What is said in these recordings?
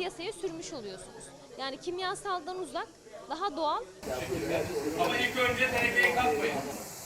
piyasaya sürmüş oluyorsunuz. Yani kimyasaldan uzak, daha doğal Ama ilk önce tenekeyi katmayın.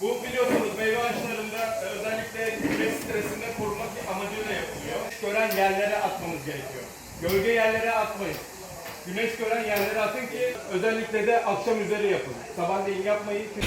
Bu biliyorsunuz meyve ağaçlarında özellikle güneş stresinden korumak amacıyla yapılıyor. Gören yerlere atmanız gerekiyor. Gölge yerlere atmayın. Güneş gören yerlere atın ki özellikle de akşam üzeri yapın. Sabahleyin yapmayın. Çünkü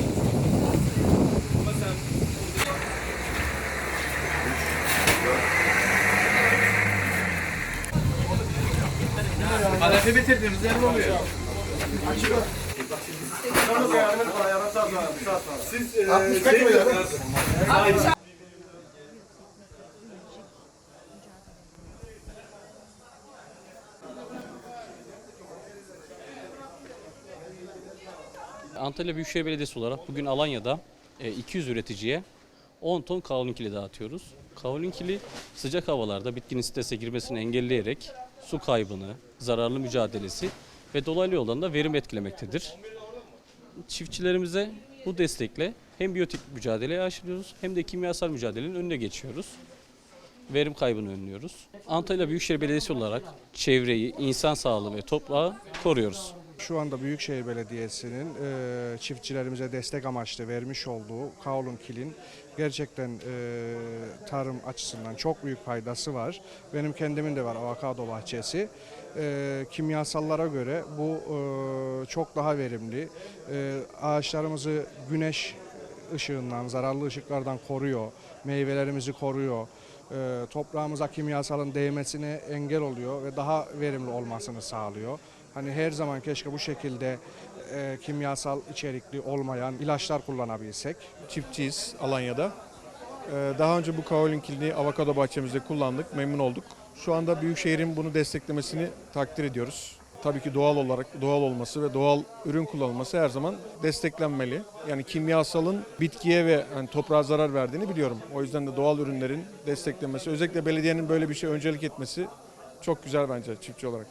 Antalya Büyükşehir Belediyesi olarak bugün Alanya'da e, 200 üreticiye 10 ton kavlinkili dağıtıyoruz. Kavlinkili sıcak havalarda bitkinin strese girmesini engelleyerek su kaybını, zararlı mücadelesi ve dolaylı yoldan da verim etkilemektedir. Çiftçilerimize bu destekle hem biyotik mücadeleye aşılıyoruz hem de kimyasal mücadelenin önüne geçiyoruz. Verim kaybını önlüyoruz. Antalya Büyükşehir Belediyesi olarak çevreyi, insan sağlığı ve toprağı koruyoruz. Şu anda Büyükşehir Belediyesi'nin e, çiftçilerimize destek amaçlı vermiş olduğu Kavlun Kil'in gerçekten e, tarım açısından çok büyük faydası var. Benim kendimin de var avokado bahçesi. E, kimyasallara göre bu e, çok daha verimli. E, ağaçlarımızı güneş ışığından, zararlı ışıklardan koruyor. Meyvelerimizi koruyor. E, toprağımıza kimyasalın değmesine engel oluyor ve daha verimli olmasını sağlıyor. Hani her zaman keşke bu şekilde e, kimyasal içerikli olmayan ilaçlar kullanabilsek. çiftçiyiz Alanya'da. Ee, Daha önce bu kaolin kilini avokado bahçemizde kullandık, memnun olduk. Şu anda Büyükşehir'in bunu desteklemesini takdir ediyoruz. Tabii ki doğal olarak doğal olması ve doğal ürün kullanılması her zaman desteklenmeli. Yani kimyasalın bitkiye ve hani toprağa zarar verdiğini biliyorum. O yüzden de doğal ürünlerin desteklenmesi, özellikle belediyenin böyle bir şey öncelik etmesi çok güzel bence çiftçi olarak.